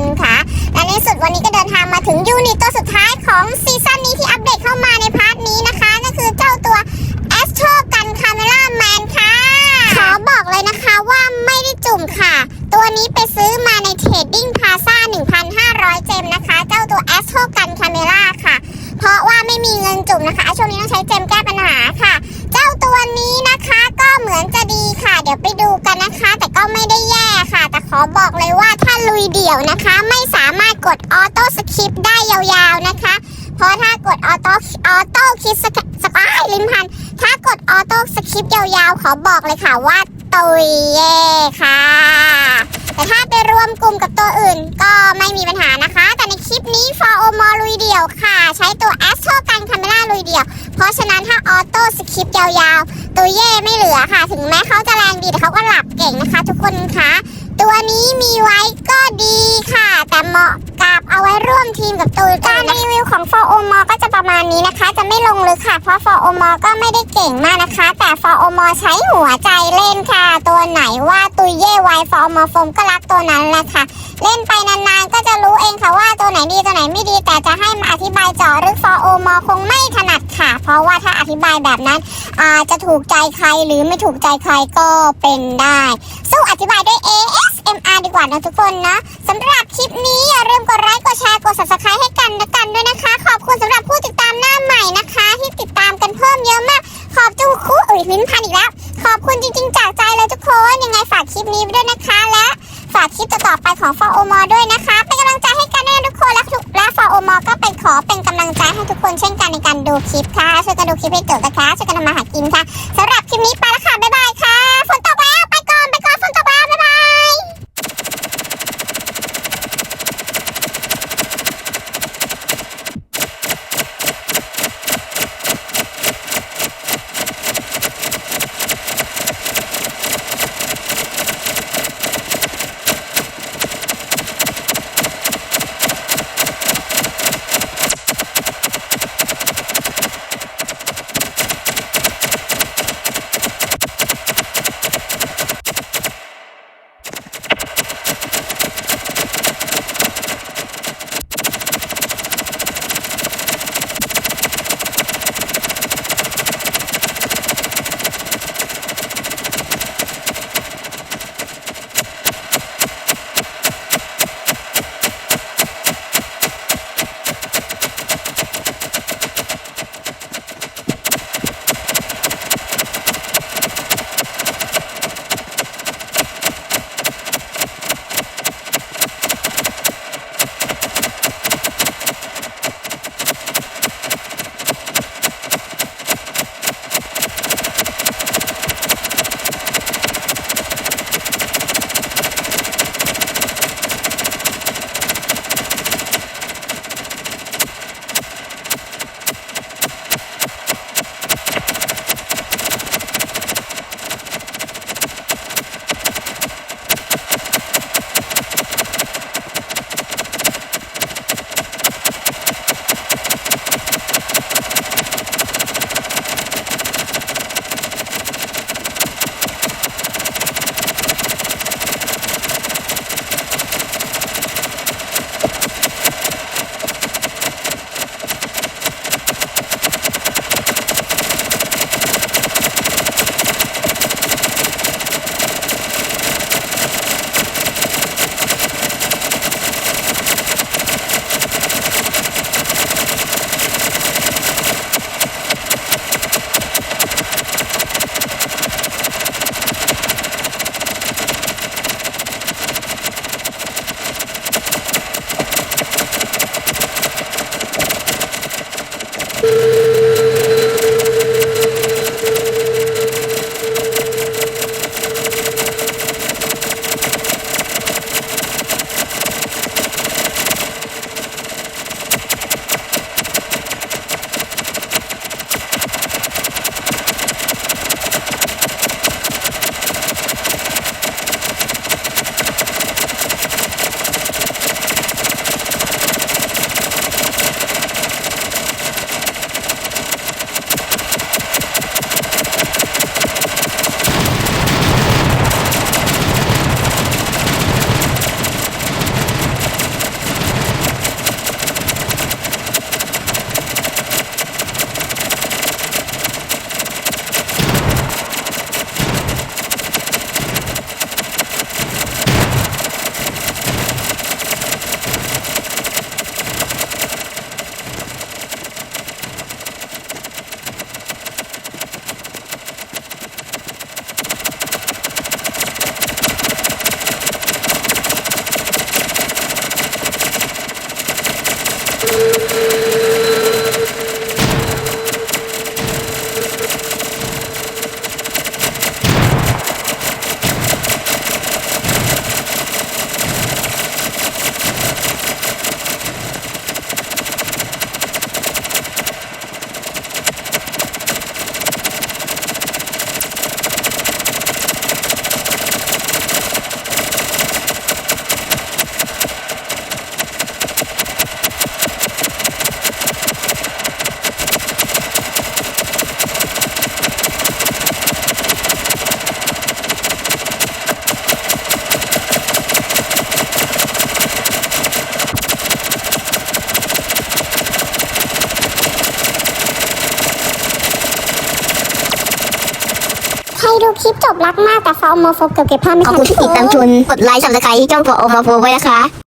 นค่ะ และในสุดวันนี้ก็เดินทางมาถึงยูนิตตัวสุดท้ายของซีซั่นนี้ที่อัปเดตเข้ามาในพาร์ทนี้นะคะก็คือเจ้าตัว Astro กันคาเมล่าแมนค่ะ ขอบอกเลยนะคะว่าไม่ได้จุ่มค่ะ ตัวนี้ไปซื้อมาในเทรดดิ้งพาซ่า1,500 เจมนะคะ เจ้าตัว Astro กันคาเมล่าค่ะ เพราะว่าไม่มีเงินจุ่มนะคะ ช่วงนี้ต้องใช้เจมแก้ปัญหาค่ะ เจ้าตัวนี้นะคะก็เหมือนจะดีค่ะ เดี๋ยวไปดูกันนะคะ แต่ก็ไม่ได้แย่ค่ะ แต่ขอบอกเลยว่า ลุยเดี่ยวนะคะ ไม่สามารถกดออโต้สคริปได้ยาวๆนะคะ เพราะถ้ากดออโต้ออโต้คิดสกสปายลิมพัน ถ้ากดออโต้สคริปยาวๆขอบอกเลยค่ะว่าตุยเย่ค่ะ แต่ถ้าไปรวมกลุ่มกับตัวอื่นก็ไม่มีปัญหานะคะ แต่ในคลิปนี้ for o m o ลุยเดี่ยวค่ะ ใช้ตัว Astro กันคาเมล่าลุยเดี่ยว เพราะฉะนั้นถ้าออโต้สคริปยาวๆ ตัวเย่ไม่เหลือค่ะ ถึงแม้เขาจะแรงดีแต่เขาก็หลับเก่งนะคะ ทุกคนคะ ตัวนี้มีไว้ก็ดีค่ะ แต่เหมาะกับเอาไว้ร่วมทีมกับตัวการรีวิวของ for o m o ก็จะประมาณนี้นะคะ จะไม่ลงลึกค่ะ เพราะ for o m o ก็ไม่ได้เก่งมากนะคะ แต่ for o m o ใช้หัวใจเล่นค่ะ ตัวไหนว่าตุยเย่ไว for o m o โฟมก็รักตัวนั้นแหละค่ะ เล่นไปนานๆก็จะรู้เองค่ะว่าตัวไหนดีตัวไหนไม่ดีแต่จะให้มาอธิบายเจาะลึก for o m o คงไม่ถนัดค่ะ เพราะว่าถ้าอธิบายแบบนั้น อาจจะถูกใจใครหรือไม่ถูกใจใครก็เป็นได้สู้อธิบายด้วย ASMR ดีกว่านะทุกคนนะสำหรับคลิปนี้อย่าลืมกดไลค์กดแชร์กด subscribe ให้กันและกันด้วยนะคะ ขอบคุณสำหรับผู้ติดตามหน้าใหม่นะคะ ที่ติดตามกันเพิ่มเยอะมาก ขอบจุคู่อุ้ยลิ้นพันอีกแล้วขอบคุณจริง ๆ จากใจเลยทุกคนยังไงฝากคลิปนี้ไว้ด้วยนะคะและฝากคลิปต่อๆไปของฟอโอมอด้วยนะคะเป็นกำลังใจให้กันด้วยนะทุกคนและทุกและฟอโอมอก็เป็นขอเป็นำลังใจให้ทุกคนเช่นกันในการดูคลิปค่ะช่วยกันดูคลิปให้เกิดนะคะช่วยกันทำมาหากินค่ะสำหรับคลิปนี้ไปแล้วค่ะ Música ดูคลิปจบรักมากแต่ฟอร์มโมโฟเกือบเก็บภาพไม่ขอบทัน คุณที่ติดตามชมกดไลค์สับสไครต์ช่องตัวโอมาโฟไว้นะคะ